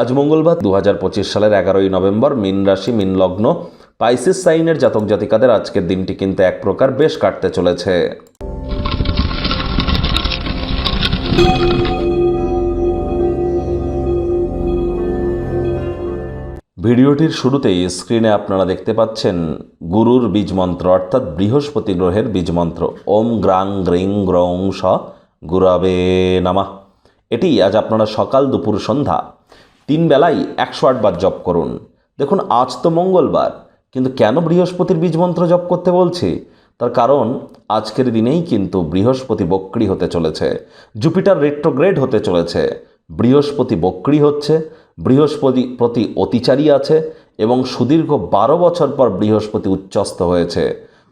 আজ মঙ্গলবার দু হাজার পঁচিশ সালের এগারোই নভেম্বর, মিন রাশি, মিন লগ্ন, পাইসিস সাইনের জাতক জাতিকাদের আজকের দিনটি কিন্তু এক প্রকার বেশ কাটতে চলেছে। ভিডিওটির শুরুতেই স্ক্রিনে আপনারা দেখতে পাচ্ছেন গুরুর বীজ মন্ত্র, অর্থাৎ বৃহস্পতি গ্রহের বীজ মন্ত্র। ওম গ্রাং গ্রিং গ্রং স গুরাবে নামা। এটি আজ আপনারা সকাল দুপুর সন্ধ্যা তিন বেলায় একশো আটবার জপ করুন। দেখুন, আজ তো মঙ্গলবার, কিন্তু কেন বৃহস্পতির বীজ মন্ত্র জপ করতে বলছি? তার কারণ, আজকের দিনেই কিন্তু বৃহস্পতি বক্রি হতে চলেছে, জুপিটার রেট্রোগ্রেড হতে চলেছে। বৃহস্পতি বক্রি হচ্ছে, বৃহস্পতি প্রতি অতিচারী আছে, এবং সুদীর্ঘ বারো বছর পর বৃহস্পতি উচ্চস্ত হয়েছে।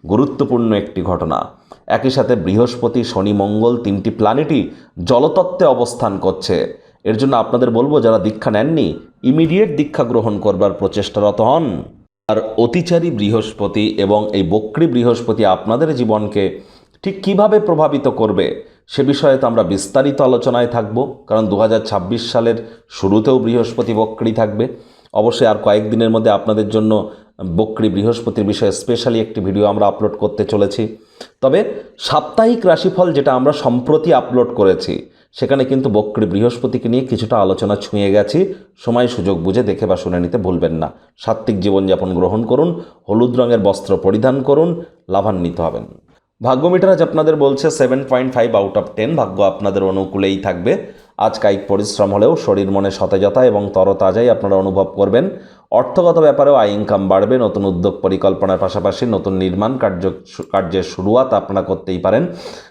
গুরুত্বপূর্ণ একটি ঘটনা। একই সাথে বৃহস্পতি, শনি, মঙ্গল তিনটি প্ল্যানেটই জলতত্ত্বে অবস্থান করছে। এর জন্য আপনাদের বলব, যারা দীক্ষা নেননি ইমিডিয়েট দীক্ষা গ্রহণ করবার প্রচেষ্টারত হন। আর অতিচারী বৃহস্পতি এবং এই বক্রী বৃহস্পতি আপনাদের জীবনকে ঠিক কীভাবে প্রভাবিত করবে, সে বিষয়ে তো আমরা বিস্তারিত আলোচনায় থাকব, কারণ দু হাজার ছাব্বিশ সালের শুরুতেও বৃহস্পতি বক্রী থাকবে। অবশ্যই আর কয়েকদিনের মধ্যে আপনাদের জন্য বক্রী বৃহস্পতির বিষয়ে স্পেশালি একটি ভিডিও আমরা আপলোড করতে চলেছি। তবে সাপ্তাহিক রাশিফল যেটা আমরা সম্প্রতি আপলোড করেছি, সেখানে কিন্তু বক্রী বৃহস্পতিকে নিয়ে কিছুটা আলোচনা ছুঁয়ে গেছি। সময় সুযোগ বুঝে দেখে বা শুনে নিতে ভুলবেন না। সাত্ত্বিক জীবনযাপন গ্রহণ করুন, হলুদ রঙের বস্ত্র পরিধান করুন, লাভান্বিত হবেন। ভাগ্য মিটার আজ আপনাদের বলছে seven point five out of ten ভাগ্য আপনাদের অনুকূলেই থাকবে। আজ কায়িক পরিশ্রম হলেও শরীর মনে সতেজতা এবং তরতাজাই আপনারা অনুভব করবেন। অর্থগত ব্যাপারেও আয় ইনকাম বাড়বে। নতুন উদ্যোগ পরিকল্পনার পাশাপাশি নতুন নির্মাণ কার্য কার্যের শুরুয়াত আপনারা করতেই পারেন।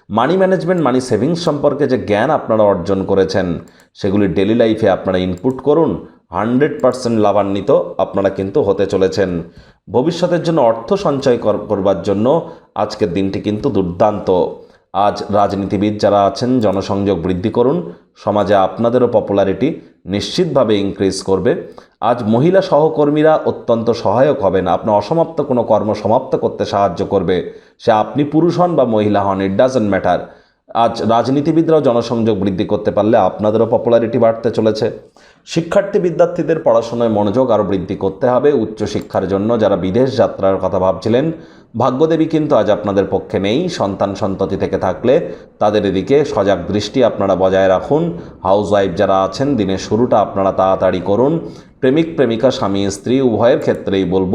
মানি ম্যানেজমেন্ট মানি সেভিংস সম্পর্কে যে জ্ঞান আপনারা অর্জন করেছেন, সেগুলি ডেলি লাইফে আপনারা ইনপুট করুন। হান্ড্রেড পার্সেন্ট লাভান্বিত আপনারা কিন্তু হতে চলেছেন। ভবিষ্যতের জন্য অর্থ সঞ্চয় কর- করবার জন্য আজকের দিনটি কিন্তু দুর্দান্ত। আজ রাজনীতিবিদ যারা আছেন, জনসংযোগ বৃদ্ধি করুন, সমাজে আপনাদেরও পপুলারিটি নিশ্চিতভাবে ইনক্রিজ করবে। আজ মহিলা সহকর্মীরা অত্যন্ত সহায়ক হবেন। আপনার অসমাপ্ত কোনো কর্ম সমাপ্ত করতে সাহায্য করবে। সে আপনি পুরুষ হন বা মহিলা হন ইট ডাজেন্ট ম্যাটার আজ রাজনীতিবিদরাও জনসংযোগ বৃদ্ধি করতে পারলে আপনাদেরও পপুলারিটি বাড়তে চলেছে। শিক্ষার্থী বিদ্যার্থীদের পড়াশোনায় মনোযোগ আরও বৃদ্ধি করতে হবে। উচ্চশিক্ষার জন্য যারা বিদেশ যাত্রার কথা ভাবছিলেন, ভাগ্যদেবী কিন্তু আজ আপনাদের পক্ষে নেই। সন্তান সন্ততি থেকে থাকলে তাদের এদিকে সজাগ দৃষ্টি আপনারা বজায় রাখুন। হাউস ওয়াইফ যারা আছেন, দিনের শুরুটা আপনারা তাড়াতাড়ি করুন। প্রেমিক, প্রেমিকা, স্বামী, স্ত্রী, উভয়ের ক্ষেত্রেই বলব,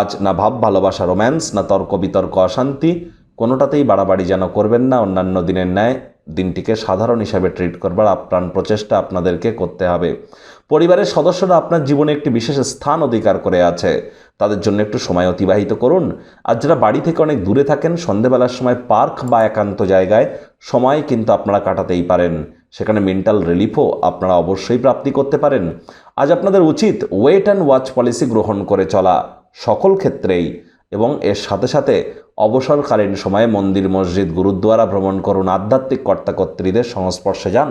আজ না ভাব, ভালোবাসা রোম্যান্স না তর্ক বিতর্ক অশান্তি। কোনোটাতেই বাড়াবাড়ি যেন করবেন না। অন্যান্য দিনের ন্যায় দিনটিকে সাধারণ হিসাবে ট্রিট করবার আপ্রাণ প্রচেষ্টা আপনাদেরকে করতে হবে। পরিবারের সদস্যরা আপনার জীবনে একটি বিশেষ স্থান অধিকার করে আছে। তাদের জন্য একটু সময় অতিবাহিত করুন। আর যারা বাড়ি থেকে অনেক দূরে থাকেন, সন্ধেবেলার সময় পার্ক বা একান্ত জায়গায় সময় কিন্তু আপনারা কাটাতেই পারেন। সেখানে মেন্টাল রিলিফও আপনারা অবশ্যই প্রাপ্তি করতে পারেন। আজ আপনাদের উচিত ওয়েট অ্যান্ড ওয়াচ পলিসি গ্রহণ করে চলা। সকল ক্ষেত্রেই। এবং এর সাথে সাথে অবসরকালীন সময়ে মন্দির মসজিদ গুরুদ্বারা ভ্রমণ করুন। আধ্যাত্মিক কর্তাকর্ত্রীদের সংস্পর্শে যান।